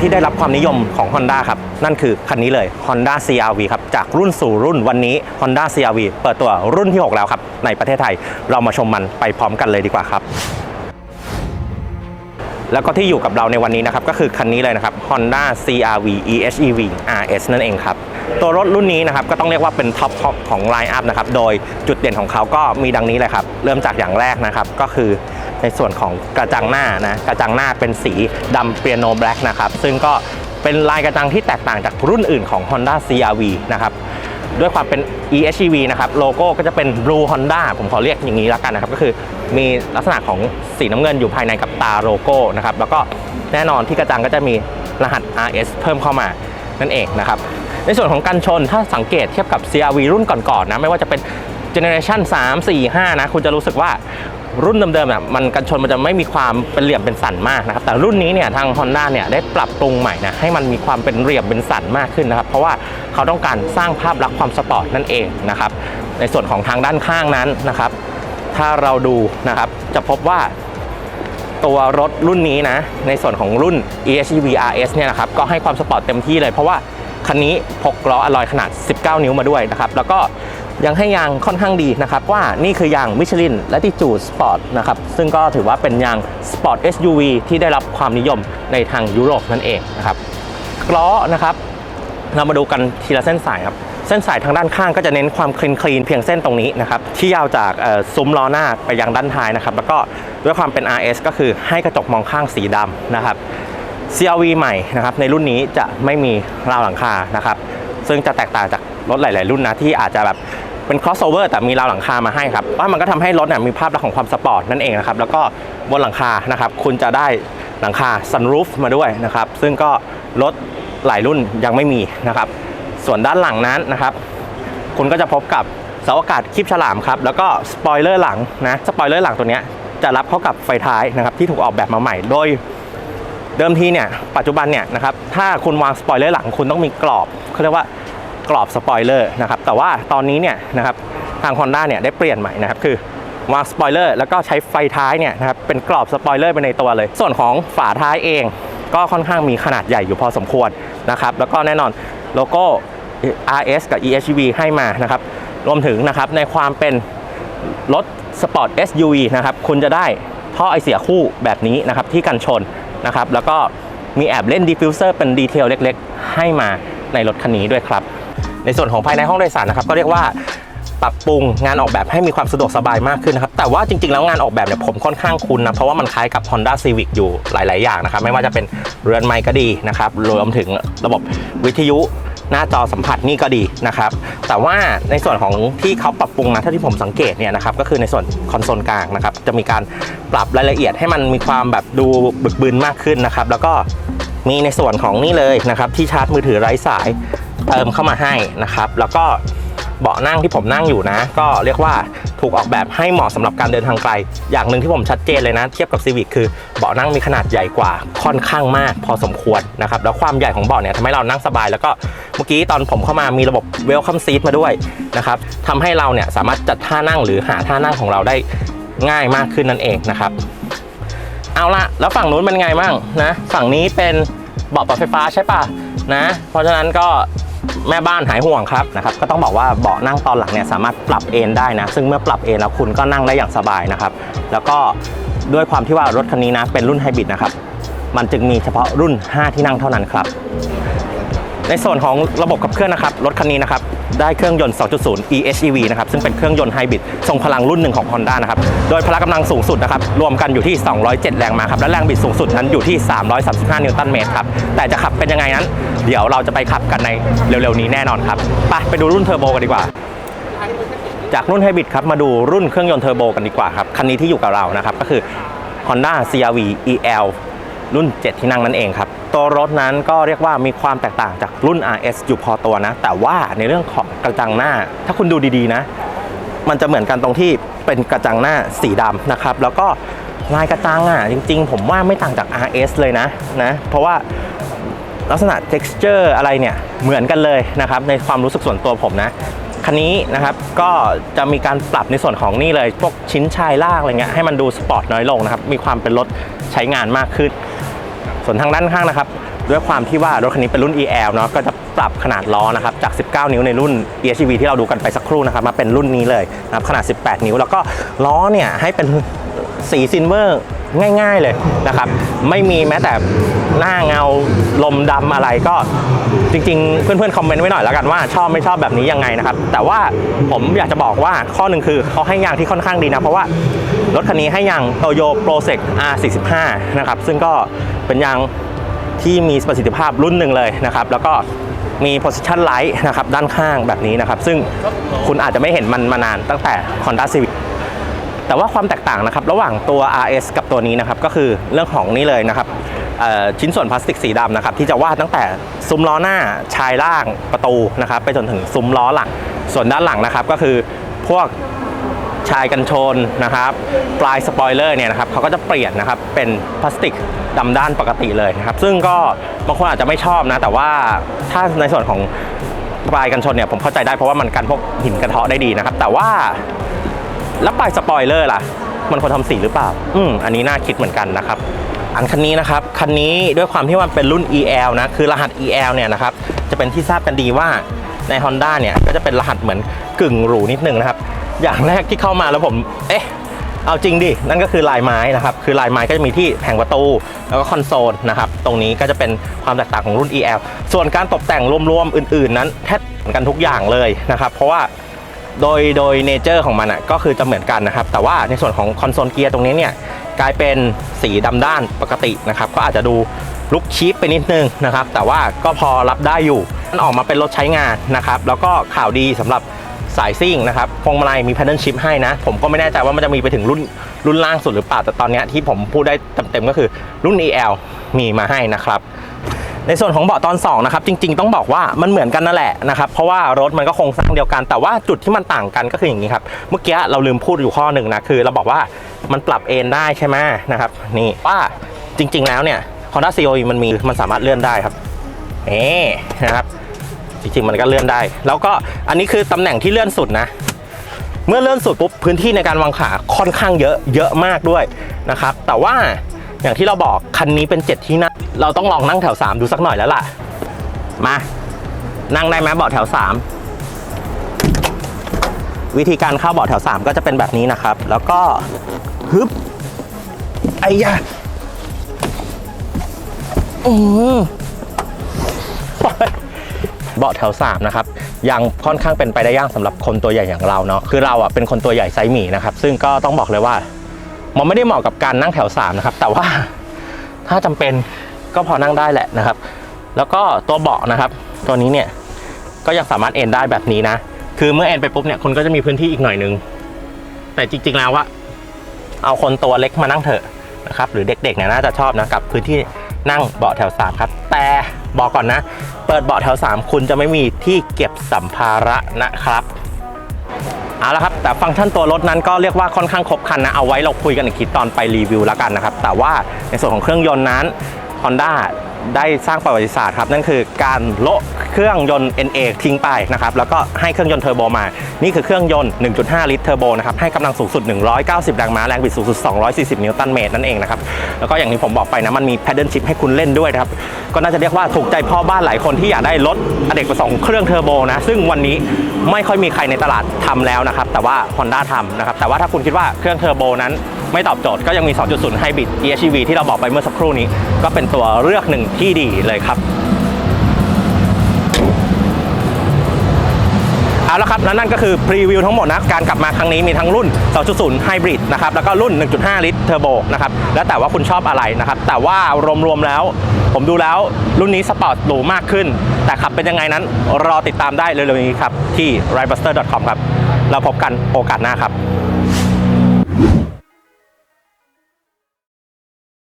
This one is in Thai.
ที่ได้รับความนิยมของ Honda ครับ นั่นคือคันนี้เลย Honda CRV ครับ จากรุ่นสู่รุ่นวันนี้ Honda CRV เปิดตัวรุ่นที่ 6 แล้วครับ ในประเทศไทยเรามาชมมันไปพร้อมกันเลยดีกว่าครับแล้วก็ที่อยู่กับเราในวันนี้นะครับก็คือคันนี้เลยนะครับ Honda CRV EHEV RS นั่นเองครับ ตัวรถรุ่นนี้นะครับก็ต้องเรียกว่าเป็นท็อปท็อปของไลน์อัพนะครับ โดยจุดเด่นของเขาก็มีดังนี้เลยครับ เริ่มจากอย่างแรกนะครับ ก็คือ ในส่วนของกระจังหน้านะกระจังหน้าเป็นสีดำเปียโนแบล็กนะครับซึ่งก็เป็นลายกระจังที่แตกต่างจากรุ่นอื่นของ Honda CRV นะครับด้วยความเป็น EHEV นะครับโลโก้ก็จะเป็น Blue Honda ผมขอเรียกอย่างนี้ละกันนะครับก็คือมีลักษณะของสีน้ำเงินอยู่ภายในกับตาโลโก้นะครับแล้วก็แน่นอนที่กระจังก็จะมีรหัส RS เพิ่มเข้ามานั่นเองนะครับในส่วนของกันชนถ้าสังเกตเทียบกับ CRV รุ่นก่อนๆนะไม่ว่าจะเป็น Generation 3 4 5 นะ คุณจะรู้สึกว่า รุ่นเดิมๆอะมันกันชนมันจะไม่มีความเป็นเหลี่ยมเป็นสันมากนะครับแต่รุ่นนี้เนี่ยทาง Honda เนี่ยได้ปรับปรุงใหม่นะให้มันมีความเป็นเหลี่ยมเป็นสันมากขึ้นนะครับเพราะว่าเขาต้องการสร้างภาพลักษณ์ความสปอร์ตนั่นเองนะครับในส่วนของทางด้านข้างนั้นนะครับถ้าเราดูนะครับจะพบว่าตัวรถรุ่นนี้นะในส่วนของรุ่น EHEV RS เนี่ยนะครับก็ให้ความสปอร์ตเต็มที่เลยเพราะว่าคันนี้พกล้ออลลอยขนาด 19 นิ้วมาด้วยนะครับแล้วก็ ยังให้ยางค่อนข้างดีนะครับว่านี่คือยางมิชลินและติจูดสปอร์ตนะครับซึ่งก็ถือว่าเป็นยางสปอร์ต SUV ที่ได้รับความนิยมในทางยุโรปนั่นเองนะครับล้อนะครับเรามาดูกันทีละเส้นสายครับเส้นสายทางด้านข้างก็จะเน้นความคลีนคลีนเพียงเส้นตรงนี้นะครับที่ยาวจากซุ้มล้อหน้าไปยังด้านท้ายนะครับแล้วก็ด้วยความเป็น RS ก็คือให้กระจกมองข้างสีดำนะครับ CRV ใหม่นะครับในรุ่นนี้จะไม่มีราวหลังคานะครับซึ่งจะแตกต่างจากรถหลาย ๆ รุ่นนะที่อาจจะแบบ เป็น crossover แต่มีราวหลังคามาให้ครับว่ามันก็ทำให้รถเนี่ยมีภาพลักษณ์ของความสปอร์ตนั่นเองนะครับแล้วก็บนหลังคานะครับคุณจะได้หลังคา sunroof มาด้วยนะครับซึ่งก็รถหลายรุ่นยังไม่มีนะครับส่วนด้านหลังนั้นนะครับคุณก็จะพบกับเสาอากาศคลิปฉลามครับแล้วก็สปอยเลอร์หลังนะสปอยเลอร์หลังตัวนี้จะรับเข้ากับไฟท้ายนะครับที่ถูกออกแบบมาใหม่โดยเดิมทีเนี่ยปัจจุบันเนี่ยนะครับถ้าคุณวางสปอยเลอร์หลังคุณต้องมีกรอบเขาเรียกว่า กรอบสปอยเลอร์นะครับแต่ว่าตอนนี้เนี่ยนะครับทาง Honda เนี่ยได้เปลี่ยนใหม่นะครับคือวางสปอยเลอร์แล้วก็ใช้ไฟท้ายเนี่ยนะครับเป็นกรอบสปอยเลอร์ไปในตัวเลย ส่วนของฝาท้ายเอง ก็ค่อนข้างมีขนาดใหญ่อยู่พอสมควรนะครับแล้วก็แน่นอนโลโก้ RS กับ EHV ให้มานะครับรวมถึงนะครับในความเป็นรถสปอร์ต SUV นะครับคุณจะได้ท่อไอเสียคู่แบบนี้นะครับที่กันชนนะครับแล้วก็มีแอบเล่นดิฟฟิวเซอร์เป็นดีเทลเล็กๆ ให้มาในรถคันนี้ด้วยครับ ในส่วนของภายในห้องโดยสารนะครับก็เรียกว่าปรับปรุงงานออกแบบให้มีความสะดวกสบายมากขึ้นนะครับแต่ว่าจริงๆแล้วงานออกแบบเนี่ยผมค่อนข้างคุ้นนะเพราะว่ามันคล้ายกับ Honda Civic อยู่หลาย ๆ อย่างนะครับไม่ว่าจะเป็นเรือนไม้ก็ดีนะครับรวมถึงระบบวิทยุหน้าจอสัมผัสนี่ก็ดีนะครับ แต่ว่าในส่วนของที่เขาปรับปรุงนะถ้าที่ผมสังเกตเนี่ยนะครับก็คือในส่วนคอนโซลกลางนะครับจะมีการปรับรายละเอียดให้มันมีความแบบดูบึกบึนมากขึ้นนะครับแล้วก็มีในส่วนของนี่เลยนะครับที่ชาร์จมือถือไร้สาย เติมเข้ามาให้นะครับ แล้วก็เบาะนั่งที่ผมนั่งอยู่นะ ก็เรียกว่าถูกออกแบบให้เหมาะสำหรับการเดินทางไกล อย่างหนึ่งที่ผมชัดเจนเลยนะ เทียบกับ Civic คือเบาะนั่งมีขนาดใหญ่กว่าค่อนข้างมากพอสมควรนะครับ แล้วความใหญ่ของเบาะเนี่ยทำให้เรานั่งสบาย แล้วก็เมื่อกี้ตอนผมเข้ามามีระบบ Welcome Seat มาด้วยนะครับทำให้เราเนี่ยสามารถจัดท่านั่งหรือหาท่านั่งของเราได้ง่ายมากขึ้นนั่นเองนะครับ เอาละแล้วฝั่งนู้นเป็นไงบ้างนะ ฝั่งนี้เป็นเบาะปรับไฟฟ้าใช่ป่ะนะ เพราะฉะนั้นก็ แม่บ้านหายห่วงครับนะครับก็ต้องบอกว่าเบาะนั่งตอนหลังเนี่ยสามารถปรับเอนได้นะ ซึ่งเมื่อปรับเอนแล้วคุณก็นั่งได้อย่างสบายนะครับ แล้วก็ด้วยความที่ว่ารถคันนี้นะเป็นรุ่นไฮบริดนะครับ มันจึงมีเฉพาะรุ่น 5 ที่นั่งเท่านั้นครับ ในส่วนของระบบขับเคลื่อนนะครับ รถคันนี้นะครับ ได้เครื่องยนต์ 2.0 EHEV นะครับ ซึ่งเป็นเครื่องยนต์ไฮบริดทรงพลังรุ่นหนึ่งของ Honda นะครับ โดยพละกำลังสูงสุดนะครับ รวมกันอยู่ที่ 207 แรงม้าครับ และแรงบิดสูงสุดนั้นอยู่ที่ 335 นิวตันเมตรครับ แต่จะขับเป็นยังไงนั้น เดี๋ยวเราจะไปขับกันในเร็วๆนี้แน่นอนครับ ไปไปดูรุ่นเทอร์โบกันดีกว่าจากรุ่นไฮบริดครับมาดูรุ่นเครื่องยนต์เทอร์โบกันดีกว่าครับคันนี้ที่อยู่กับเรานะครับก็คือ Honda CRV EL รุ่น 7 ที่นั่งนั่นเองครับ ตัวรถนั้นก็เรียกว่ามีความแตกต่างจากรุ่น RS อยู่พอตัวนะ แต่ว่าในเรื่องของกระจังหน้า ถ้าคุณดูดีๆนะ มันจะเหมือนกันตรงที่เป็นกระจังหน้าสีดำนะครับ แล้วก็ลายกระจังอะจริง ๆ ผมว่าไม่ต่างจาก RS เลยนะนะเพราะว่าลักษณะ texture อะไรเนี่ยเหมือนกันเลยนะครับในความรู้สึกส่วนตัวผมนะคันนี้นะครับก็จะมีการปรับในส่วนของนี่เลยพวกชิ้นชายล่างอะไรเงี้ยให้มันดูสปอร์ตน้อยลงนะครับมีความเป็นรถใช้งานมากขึ้น ส่วนทางด้านข้างนะครับ ด้วยความที่ว่ารถคันนี้เป็นรุ่น EL เนาะก็จะปรับขนาดล้อนะครับจาก 19 นิ้วในรุ่น EHEV ที่เราดูกันไปสักครู่นะครับมาเป็นรุ่นนี้เลยนะครับขนาด 18 นิ้ว แล้วก็ล้อเนี่ยให้เป็นสีซิลเวอร์ง่าย ๆเลยนะครับ ไม่มีแม้แต่หน้าเงาลมดำอะไรก็จริงๆ เพื่อนๆ คอมเมนต์ไว้หน่อยแล้วกันว่าชอบไม่ชอบแบบนี้ยังไงนะครับ แต่ว่าผมอยากจะบอกว่าข้อหนึ่งคือเขาให้ยางที่ค่อนข้างดีนะ เพราะว่ารถคันนี้ให้ยาง Toyo Prosec R45 นะครับ ซึ่งก็ เป็นยางที่มีประสิทธิภาพรุ่นหนึ่งเลยนะครับ แล้วก็มี position light นะครับ ด้านข้างแบบนี้นะครับ ซึ่งคุณอาจจะไม่เห็นมันมานานตั้งแต่ Honda Civic แต่ว่าความแตกต่างนะครับ ระหว่างตัว RS กับตัวนี้นะครับ ก็คือเรื่องของนี่เลยนะครับชิ้นส่วนพลาสติกสีดำนะครับ ที่จะวาดตั้งแต่ซุ้มล้อหน้าชายล่างประตูนะครับ ไปจนถึงซุ้มล้อหลัง ส่วนด้านหลังนะครับก็คือพวก ชายกันชนนะครับ ปลายสปอยเลอร์เนี่ยนะครับเขาก็จะเปลี่ยนนะครับเป็นพลาสติกดำด้านปกติเลยนะครับ ซึ่งก็บางคนอาจจะไม่ชอบนะ แต่ว่าถ้าในส่วนของปลายกันชนเนี่ยผมเข้าใจได้เพราะว่ามันกันพวกหินกระเทาะได้ดีนะครับ แต่ว่าแล้วปลายสปอยเลอร์ล่ะ มันควรทำสีหรือเปล่า อืมอันนี้น่าคิดเหมือนกันนะครับอันคันนี้นะครับ คันนี้ด้วยความที่มันเป็นรุ่น EL นะ คือรหัส EL เนี่ยนะครับ จะเป็นที่ทราบกันดีว่าใน Honda เนี่ย ก็จะเป็นรหัสเหมือนกึ่งหรูนิดนึงนะครับ อย่างแรกที่เข้ามาแล้วผม เอ๊ะ เอาจริงดิ นั่นก็คือลายไม้นะครับ คือลายไม้ก็จะมีที่แผงประตู แล้วก็คอนโซลนะครับ ตรงนี้ก็จะเป็นความแตกต่างของรุ่น EL ส่วนการตกแต่งรวมๆอื่น ๆ นั้นแทบเหมือนกันทุกอย่างเลยนะครับ เพราะว่าโดยโดยเนเจอร์ของมันอะก็คือจะเหมือนกันนะครับ แต่ว่าในส่วนของคอนโซลเกียร์ตรงนี้เนี่ยกลายเป็นสีดำด้านปกตินะครับ ก็อาจจะดูลุกชีพไปนิดนึงนะครับ แต่ว่าก็พอรับได้อยู่มันออกมาเป็นรถใช้งานนะครับ แล้วก็ข่าวดีสำหรับ สายซิ่งนะครับพวงมาลัยมี paddle shift ให้นะ ผมก็ไม่แน่ใจว่ามันจะมีไปถึงรุ่นรุ่นล่างสุดหรือเปล่าแต่ตอนนี้ที่ผมพูดได้เต็มๆก็คือรุ่น EL มีมาให้นะครับในส่วนของเบาะตอน2นะครับจริง ๆ ต้องบอกว่ามันเหมือนกันนั่นแหละนะครับเพราะว่ารถมันก็โครงสร้างเดียวกัน แต่ว่าจุดที่มันต่างกันก็คืออย่างนี้ครับเมื่อกี้เราลืมพูดอยู่ข้อหนึ่งนะคือเราบอกว่ามันปรับเอนได้ใช่ไหมนะครับนี่ว่าจริง ๆ แล้วเนี่ย Honda COE มันมีมันสามารถเลื่อนได้ครับเอ๊นะครับ จริงๆมันก็เลื่อนได้ แล้วก็อันนี้คือตำแหน่งที่เลื่อนสุดนะ เมื่อเลื่อนสุดปุ๊บพื้นที่ในการวางขาค่อนข้างเยอะเยอะมากด้วยนะครับ แต่ว่าอย่างที่เราบอกคันนี้เป็น 7 ที่นั่งเราต้องลองนั่งแถว 3 ดูสักหน่อยแล้วล่ะ มา นั่งได้ไหมเบาะแถว 3 วิธีการเข้าเบาะแถว 3 ก็จะเป็นแบบนี้นะครับ แล้วก็ฮึบไอ้ยะอืม เบาะแถว3นะครับยังค่อนข้างเป็นไปได้ยากสำหรับคนตัวใหญ่อย่างเราเนาะคือเราอะเป็นคนตัวใหญ่ไซส์หมี่นะครับซึ่งก็ต้องบอกเลยว่า มันไม่ได้เหมาะกับการนั่งแถว3นะครับแต่ว่าถ้าจำเป็นก็พอนั่งได้แหละนะครับ แล้วก็ตัวเบาะนะครับ ตัวนี้เนี่ยก็ยังสามารถเอนได้แบบนี้นะ คือเมื่อเอนไปปุ๊บเนี่ยคุณก็จะมีพื้นที่อีกหน่อยนึง แต่จริงๆแล้วว่าเอาคนตัวเล็กมานั่งเถอะนะครับ หรือเด็กๆเนี่ยน่าจะชอบนะกับพื้นที่นั่งเบาะแถว3ครับ แต่ บอกก่อนนะ เปิดเบาะแถว 3 คุณจะไม่มีที่เก็บสัมภาระนะครับเอาละครับ แต่ฟังก์ชันตัวรถนั้นก็เรียกว่าค่อนข้างครบครันนะ เอาไว้เราคุยกันอีกทีตอนไปรีวิวแล้วกันนะครับ แต่ว่าในส่วนของเครื่องยนต์นั้น Honda ได้สร้างประวัติศาสตร์ครับนั่นคือการโละเครื่องยนต์ NA ทิ้งไปนะครับแล้วก็ให้เครื่องยนต์เทอร์โบมา นี่คือเครื่องยนต์ 1.5 ลิตรเทอร์โบนะครับให้กำลังสูงสุด 190 แรงม้าแรงบิดสูงสุด 240 นิวตันเมตรนั่นเองนะครับแล้วก็อย่างที่ผมบอกไปนะมันมี paddle shift ให้คุณเล่นด้วยนะครับก็น่าจะเรียกว่าถูกใจพ่อบ้านหลายคนที่อยากได้รถอเนกประสงค์เครื่องเทอร์โบนะซึ่งวันนี้ไม่ค่อยมีใครในตลาดทำแล้วนะครับแต่ว่า Honda ทำนะครับแต่ว่าถ้าคุณคิดว่าเครื่องเทอร์โบนั้น ไม่ตอบโจทย์ก็ยังมี 2.0 Hybrid EHEV ที่เราบอกไปเมื่อสักครู่นี้ ก็เป็นตัวเลือกหนึ่งที่ดีเลยครับเอาละครับและนั่นก็คือพรีวิวทั้งหมดนะการกลับมาครั้งนี้มีทั้งรุ่น 2.0 Hybrid นะครับแล้วก็รุ่น 1.5 ลิตรเทอร์โบนะครับแล้วแต่ว่าคุณชอบอะไรนะครับแต่ว่ารวมๆแล้ว ผมดูแล้วรุ่นนี้สปอร์ตหรูมากขึ้น แต่ขับเป็นยังไงนั้นรอติดตามได้เร็วๆนี้ครับที่ ridebuster.com ครับเราพบกันโอกาสหน้าครับ